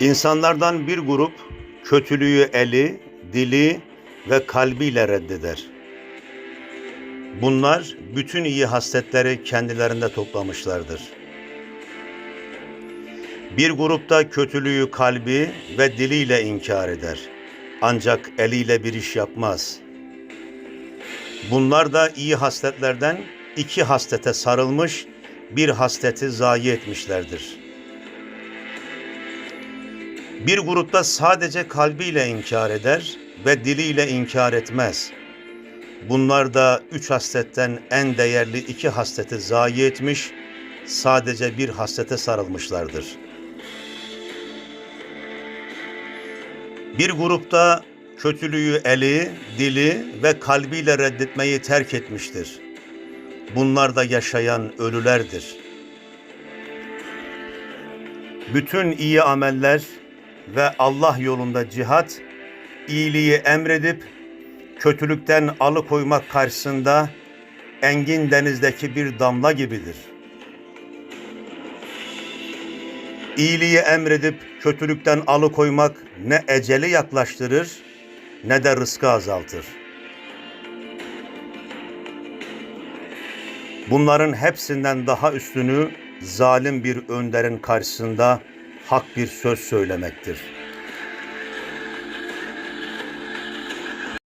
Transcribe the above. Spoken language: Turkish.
İnsanlardan bir grup kötülüğü eli, dili ve kalbiyle reddeder. Bunlar bütün iyi hasletleri kendilerinde toplamışlardır. Bir grupta kötülüğü kalbi ve diliyle inkar eder. Ancak eliyle bir iş yapmaz. Bunlar da iyi hasletlerden iki haslete sarılmış, bir hasleti zayi etmişlerdir. Bir grupta sadece kalbiyle inkar eder ve diliyle inkar etmez. Bunlar da üç hasletten en değerli iki hasleti zayi etmiş, sadece bir haslete sarılmışlardır. Bir grupta kötülüğü eli, dili ve kalbiyle reddetmeyi terk etmiştir. Bunlar da yaşayan ölülerdir. Bütün iyi ameller ve Allah yolunda cihat, iyiliği emredip kötülükten alıkoymak karşısında engin denizdeki bir damla gibidir. İyiliği emredip kötülükten alıkoymak ne eceli yaklaştırır ne de rızkı azaltır. Bunların hepsinden daha üstünü zalim bir önderin karşısında hak bir söz söylemektir.''